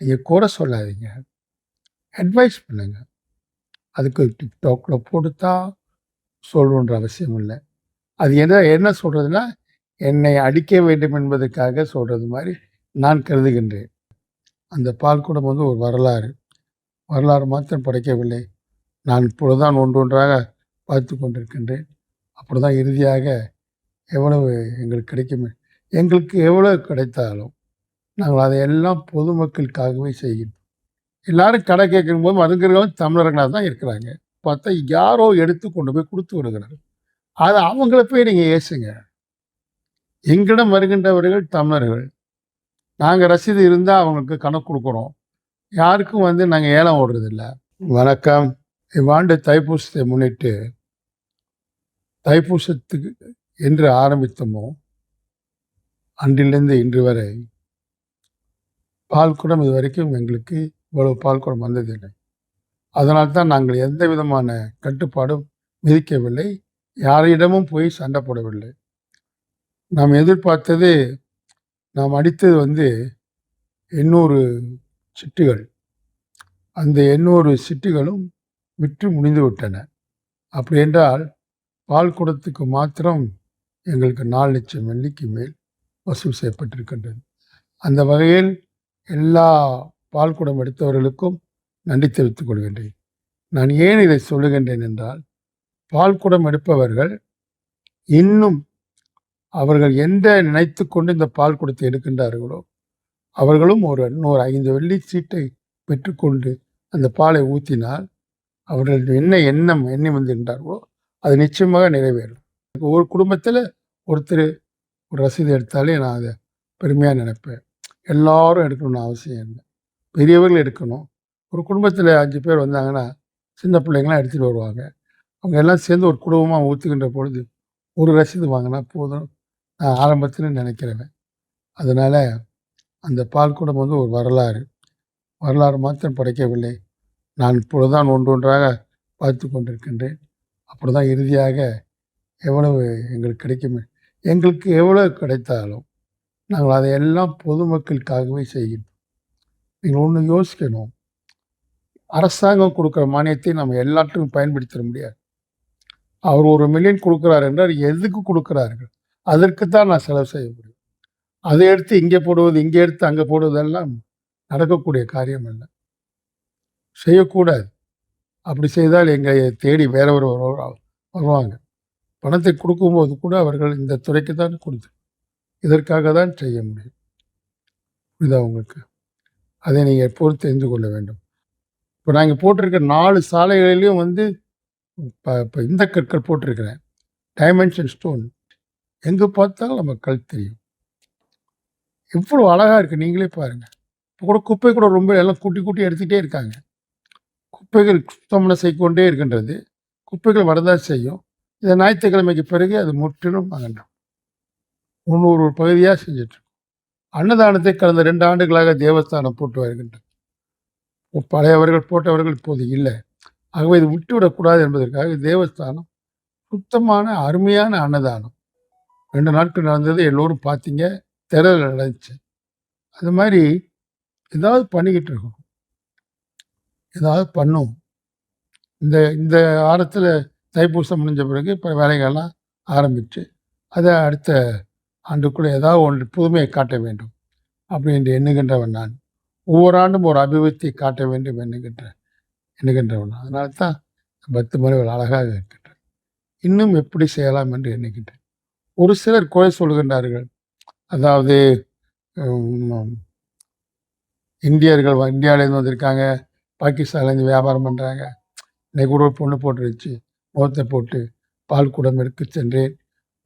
நீங்கள் கூட சொல்லாதீங்க. அட்வைஸ் பண்ணுங்கள் அதுக்கு டிக்டாக்ல போடுத்தா சொல்லணுன்ற அவசியம் இல்லை. அது என்ன என்ன சொல்கிறதுன்னா என்னை அடிக்க வேண்டும் என்பதற்காக சொல்கிறது மாதிரி நான் கருதுகின்றேன். அந்த பால்குடம் வந்து ஒரு வரலாறு. வரலாறு மாத்திரம் படைக்கவில்லை. நான் இப்பொழுதுதான் ஒன்று ஒன்றாக பார்த்து கொண்டிருக்கின்றேன். அப்படிதான் இறுதியாக எவ்வளவு எங்களுக்கு கிடைக்கும் எங்களுக்கு எவ்வளவு கிடைத்தாலும் நாங்கள் அதையெல்லாம் பொதுமக்களுக்காகவே செய்கின்றோம். எல்லாரும் கடை கேட்கும் போது மருங்கிறவங்க தமிழர்களாக தான் இருக்கிறாங்க. பார்த்தா யாரோ எடுத்து கொண்டு போய் கொடுத்து விடுகிறார்கள். அது அவங்கள போய் நீங்கள் ஏசுங்க. எங்களிடம் வருகின்றவர்கள் தமிழர்கள். நாங்கள் ரசீது இருந்தால் அவங்களுக்கு கணக்கு கொடுக்குறோம். யாருக்கும் வந்து நாங்கள் ஏலம் ஓடுறதில்ல. வணக்கம். இவ்வாண்டு தைப்பூசத்தை முன்னிட்டு தைப்பூசத்துக்கு என்று ஆரம்பித்தோமோ? அன்றிலிருந்து இன்று வரை பால் குடம் இது வரைக்கும் எங்களுக்கு இவ்வளவு பால் குடம் வந்ததில்லை. அதனால் தான் நாங்கள் எந்த விதமான கட்டுப்பாடும் விதிக்கவில்லை. யாரிடமும் போய் சண்டை போடவில்லை. நாம் எதிர்பார்த்தது நாம் அடித்தது வந்து எண்ணூறு சிட்டுகள். அந்த எண்ணூறு சிட்டுகளும் விற்று முடிந்து விட்டன. அப்படி என்றால் பால் குடத்துக்கு மாத்திரம் எங்களுக்கு நாலு லட்சம் வெள்ளிக்கு மேல் வசூல் செய்யப்பட்டிருக்கின்றது. அந்த வகையில் எல்லா பால் குடம் எடுத்தவர்களுக்கும் நன்றி தெரிவித்துக் கொள்கின்றேன். நான் ஏன் இதை சொல்லுகின்றேன் என்றால் பால் குடம் எடுப்பவர்கள் இன்னும் அவர்கள் எந்த நினைத்து கொண்டு இந்த பால் குடத்தை எடுக்கின்றார்களோ அவர்களும் ஒரு இன்னொரு ஐந்து வெள்ளி சீட்டை பெற்றுக்கொண்டு அந்த பாலை ஊற்றினால் அவர்கள் என்ன எண்ணம் எண்ணி வந்திருந்தார்களோ அது நிச்சயமாக நிறைவேறும். ஒரு குடும்பத்தில் ஒருத்தர் ஒரு ரசீது எடுத்தாலே நான் அதை பெருமையாக நினைப்பேன். எல்லாரும் எடுக்கணும்னு அவசியம் இல்லை. பெரியவர்கள் எடுக்கணும். ஒரு குடும்பத்தில் அஞ்சு பேர் வந்தாங்கன்னா சின்ன பிள்ளைங்களாம் எடுத்துகிட்டு வருவாங்க. அவங்க எல்லாம் சேர்ந்து ஒரு குடும்பமாக ஊற்றுகின்ற பொழுது ஒரு ரசீது வாங்கினா போதும். நான் ஆரம்பத்தில் நினைக்கிறவன். அதனால் அந்த பால் குடம் வந்து ஒரு வரலாறு. வரலாறு மாத்திரம் படைக்கவில்லை. நான் இப்பொழுதுதான் ஒன்று ஒன்றாக பார்த்து கொண்டிருக்கின்றேன். அப்படிதான் இறுதியாக எவ்வளவு எங்களுக்கு கிடைக்கும் எங்களுக்கு எவ்வளவு கிடைத்தாலும் நாங்கள் அதையெல்லாம் பொதுமக்களுக்காகவே செய்கின்றோம். நீங்கள் ஒன்று யோசிக்கணும். அரசாங்கம் கொடுக்குற மானியத்தை நம்ம எல்லாத்துக்கும் பயன்படுத்திட முடியாது. அவர் ஒரு மில்லியன் கொடுக்குறாரு என்றால் எதுக்கு கொடுக்குறார்கள்? அதற்கு தான் நான் செலவு செய்ய முடியும். அதை எடுத்து இங்கே போடுவது இங்கே எடுத்து அங்கே போடுவதெல்லாம் நடக்கக்கூடிய காரியம் அல்ல. செய்யக்கூடாது. அப்படி செய்தால் எங்களை தேடி வேற ஒரு வருவாங்க. பணத்தை கொடுக்கும்போது கூட அவர்கள் இந்த துறைக்கு தான் கொடுத்து இதற்காக தான் செய்ய முடியும். புரியுதா உங்களுக்கு? அதை நீங்கள் எப்போது தெரிந்து கொள்ள வேண்டும். இப்போ நாங்கள் போட்டிருக்க நாலு சாலைகளிலையும் வந்து இப்போ இப்போ இந்த கற்கள் போட்டிருக்கிறேன். டைமென்ஷன் ஸ்டோன் எங்கே பார்த்தாலும் நம்ம கல் தெரியும். எவ்வளோ அழகாக இருக்குது நீங்களே பாருங்கள் இப்போ கூட குப்பை கூட ரொம்ப எல்லாம் கூட்டி கூட்டி எடுத்துகிட்டே இருக்காங்க. குப்பைகள் சுத்தம் செய்து இருக்கின்றது. குப்பைகள் வரதான் செய்யும். இதை ஞாயிற்றுக்கிழமைக்கு பிறகு அது முற்றிலும் அகன்றும். முந்நூறு பகுதியாக செஞ்சிட்ருக்கோம் அன்னதானத்தை கடந்த ரெண்டு ஆண்டுகளாக தேவஸ்தானம் போட்டு வருகின்றது. பழையவர்கள் போட்டவர்கள் இப்போது இல்லை. ஆகவே இது விட்டுவிடக்கூடாது என்பதற்காக தேவஸ்தானம் சுத்தமான அருமையான அன்னதானம். ரெண்டு நாட்கள் நடந்தது எல்லோரும் பார்த்தீங்க திரள் நடந்துச்சு அது மாதிரி ஏதாவது பண்ணிக்கிட்டு இருக்கோம். ஏதாவது பண்ணும் இந்த இந்த வாரத்தில் தைப்பூசம் முடிஞ்ச பிறகு இப்போ வேலைகள்லாம் ஆரம்பிச்சு அதை அடுத்த ஆண்டுக்குள்ளே ஏதாவது ஒன்று புதுமையை காட்ட வேண்டும் அப்படி என்று எண்ணுகின்றவன் நான். ஒவ்வொரு ஆண்டும் ஒரு அபிவிருத்தியை காட்ட வேண்டும் எண்ணுகின்ற எண்ணுகின்றவன் அதனால தான் பத்து முறைகள் அழகாக இருக்கின்றேன். இன்னும் எப்படி செய்யலாம் என்று எண்ணுகின்றேன். ஒரு சிலர் குறை சொல்கின்றார்கள். அதாவது இந்தியர்கள் வ- இந்தியாவிலேருந்து வந்திருக்காங்க பாகிஸ்தான்லேருந்து வியாபாரம் பண்ணுறாங்க இன்னைக்கு கூட ஒரு பொண்ணு போட்டுருச்சு. முகத்தை போட்டு பால் குடம் எடுத்து சென்றேன்.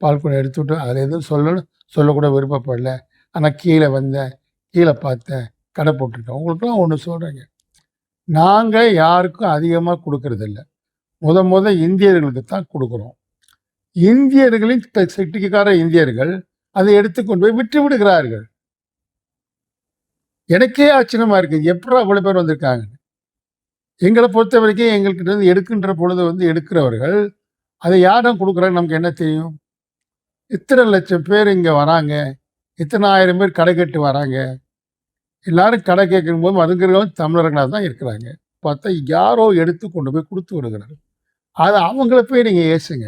பால் குடம் எடுத்துவிட்டு அதில் எதுவும் சொல்லணும் சொல்லக்கூட விருப்பப்படல. ஆனால் கீழே வந்தேன் கீழே பார்த்தேன் கடை போட்டுட்டோம் உங்களுக்கெல்லாம் ஒன்று சொல்கிறேங்க நாங்கள் யாருக்கும் அதிகமாக கொடுக்கறதில்ல. முத முத இந்தியர்களுக்கு தான் கொடுக்குறோம். இந்தியர்களின் த- செட்டிக்கார இந்தியர்கள் அதை எடுத்துக்கொண்டு போய் விட்டு விடுகிறார்கள். எனக்கே ஆச்சரியமாக இருக்குது எப்படி அவ்வளோ பேர் வந்திருக்காங்க? எங்களை பொறுத்த வரைக்கும் எங்கள்கிட்ட இருந்து எடுக்கின்ற பொழுது வந்து எடுக்கிறவர்கள் அதை யாரும் கொடுக்குறாங்க? நமக்கு என்ன தெரியும்? இத்தனை லட்சம் பேர் இங்கே வராங்க. இத்தனை ஆயிரம் பேர் கடை கட்டு வராங்க. எல்லாரும் கடை கேட்கும் போது அதுங்கிறவங்க தமிழர்களாக தான் இருக்கிறாங்க. பார்த்தா யாரோ எடுத்து கொண்டு போய் கொடுத்து வருகிறார் அது அவங்கள போய் நீங்கள் ஏசுங்க.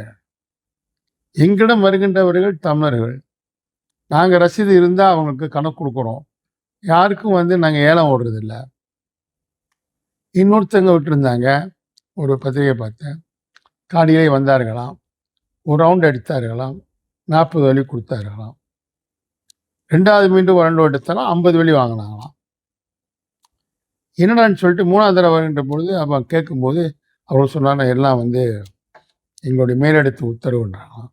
எங்களிடம் வருகின்றவர்கள் தமிழர்கள். நாங்கள் ரசீது இருந்தால் அவங்களுக்கு கணக்கு கொடுக்குறோம். யாருக்கும் வந்து நாங்கள் ஏலம் ஓடுறதில்ல. இன்னொருத்தங்க விட்டுருந்தாங்க. ஒரு பத்திரிகை பார்த்தேன். காடியிலே வந்தார்களாம். ஒரு ரவுண்ட் எடுத்தார்களாம் நாற்பது வழி கொடுத்தார்களாம் ரெண்டாவது மீண்டும் வரண்டு எடுத்தாலும் ஐம்பது வழி வாங்கினாங்களாம். என்னடான்னு சொல்லிட்டு மூணாவது தடவை வருகின்ற பொழுது அவன் கேட்கும்போது அவர் சொன்னாங்க எல்லாம் வந்து எங்களுடைய மேலெடுத்து உத்தரவுன்றாங்களாம்.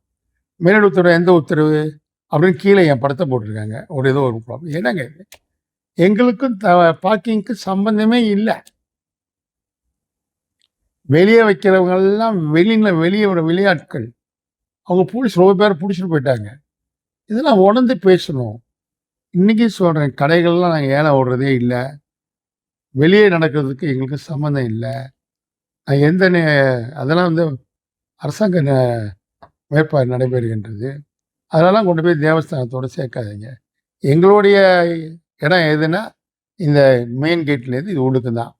மேலெடுத்து உத்தரவு எந்த உத்தரவு? அப்படின்னு கீழே என் படத்தை போட்டிருக்காங்க. ஒரு ஏதோ ஒரு ப்ராப்ளம் என்னங்க இது? எங்களுக்கும் த பார்க்கிங்க்கு சம்பந்தமே இல்லை. வெளியே வைக்கிறவங்க எல்லாம் வெளியில் வெளியே விளையாட்கள் அவங்க போலீஸ் ரொம்ப பேர் பிடிச்சிட்டு போயிட்டாங்க. இதெல்லாம் உணர்ந்து பேசணும். இன்றைக்கி சொல்கிறேன் கடைகள்லாம் நாங்கள் ஏலம் ஓடுறதே இல்லை. வெளியே நடக்கிறதுக்கு எங்களுக்கு சம்மந்தம் இல்லை. நான் எந்த நே அதெல்லாம் வந்து அரசாங்க ந- நடைபெறுகின்றது. அதெல்லாம் கொண்டு போய் தேவஸ்தானத்தோட சேர்க்காதீங்க. எங்களுடைய இடம் எதுனா இந்த மெயின் கேட்லேருந்து இது உள்ளுக்கு தான்.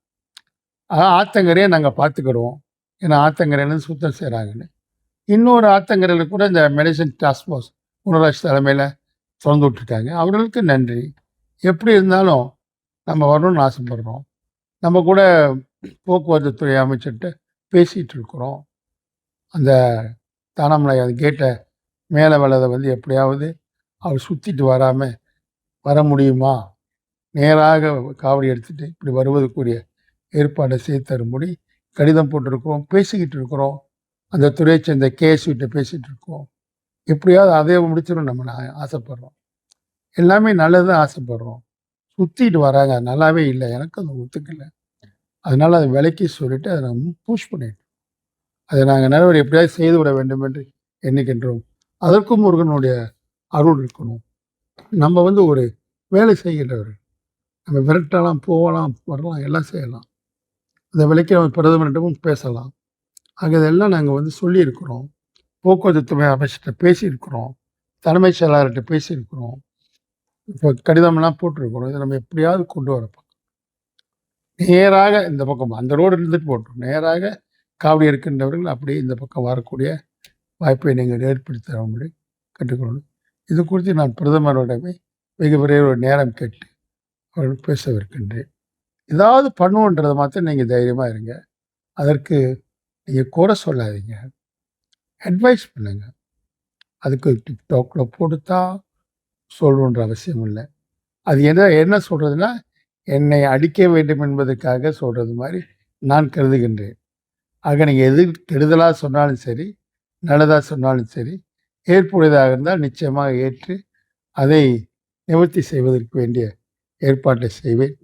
அதான் ஆத்தங்கரையை நாங்கள் பார்த்துக்கிடுவோம். ஏன்னா ஆத்தங்கரையிலேருந்து சுத்தம் செய்கிறாங்கன்னு இன்னொரு ஆத்தங்கரையில் கூட இந்த மெடிசன் டாஸ்க் ஃபோர்ஸ் குணராஜ் தலைமையில் திறந்து விட்டுட்டாங்க அவர்களுக்கு நன்றி. எப்படி இருந்தாலும் நம்ம வரணும்னு ஆசைப்படுறோம். நம்ம கூட போக்குவரத்து துறை அமைச்சர்கிட்ட பேசிகிட்டு இருக்கிறோம். அந்த தானாமலை அந்த கேட்டை மேலே வளதை வந்து எப்படியாவது அவர் சுற்றிட்டு வராமல் வர முடியுமா? நேராக காவடி எடுத்துகிட்டு இப்படி வருவதற்குரிய ஏற்பாடை செய்து தரும்படி கடிதம் போட்டிருக்கிறோம் பேசிக்கிட்டு இருக்கிறோம். அந்த துறையை சேர்ந்த கேஎஸ்விட்ட பேசிகிட்டு இருக்கோம். எப்படியாவது அதை முடிச்சிடும் நம்ம நான் ஆசைப்படுறோம். எல்லாமே நல்லது ஆசைப்படுறோம். சுற்றிட்டு வராங்க. அது நல்லாவே இல்லை. எனக்கு அது ஒத்துக்கலை. அதனால் அதை விலைக்கு சொல்லிவிட்டு அதை நம்ம புஷ் பண்ணிட்டோம். அதை நாங்கள் நடவடிக்கை எப்படியாவது செய்து விட வேண்டும் என்று எண்ணுகின்றோம். அதற்கும் முருகனுடைய அருள் இருக்கணும். நம்ம வந்து ஒரு வேலை செய்கின்றவர் நம்ம விரட்டலாம் போகலாம் வரலாம் எல்லாம் செய்யலாம். அந்த விலைக்கு நம்ம பிரதமரிடமும் பேசலாம். அங்கே இதெல்லாம் நாங்கள் வந்து சொல்லியிருக்கிறோம். போக்குவரத்து துறை அமைச்சர்கிட்ட பேசியிருக்கிறோம். தலைமைச் செயலாளர்கிட்ட பேசியிருக்கிறோம். இப்போ கடிதமெல்லாம் போட்டிருக்கிறோம். இதை நம்ம எப்படியாவது கொண்டு வர நேராக இந்த பக்கம் அந்த ரோடு இருந்துட்டு போட்டோம் நேராக காவடி இருக்கின்றவர்கள் அப்படியே இந்த பக்கம் வரக்கூடிய வாய்ப்பை நீங்கள் ஏற்படுத்தி தரும்படி கேட்டுக்கொள்ளணும் இது குறித்து நான் பிரதமரிடமே வெகு விரைவில் ஒரு நேரம் கேட்டு அவர்கள் பேசவிருக்கின்றேன். ஏதாவது பண்ணுவோன்றதை மாத்திரம் நீங்கள் தைரியமாக இருங்க. அதற்கு நீங்கள் கூட சொல்லாதீங்க. அட்வைஸ் பண்ணுங்கள் அதுக்கு டிக்டாக்ல போட்டுத்தா சொல்லணுன்ற அவசியம் இல்லை. அது என்ன என்ன சொல்கிறதுனா என்னை அடிக்க வேண்டும் என்பதற்காக சொல்கிறது மாதிரி நான் கருதுகின்றேன். ஆக நீங்கள் எது கெடுதலாக சொன்னாலும் சரி நல்லதாக சொன்னாலும் சரி ஏற்புடையதாக இருந்தால் நிச்சயமாக ஏற்று அதை நிவர்த்தி செய்வதற்கு வேண்டிய ஏற்பாட்டை செய்வேன்.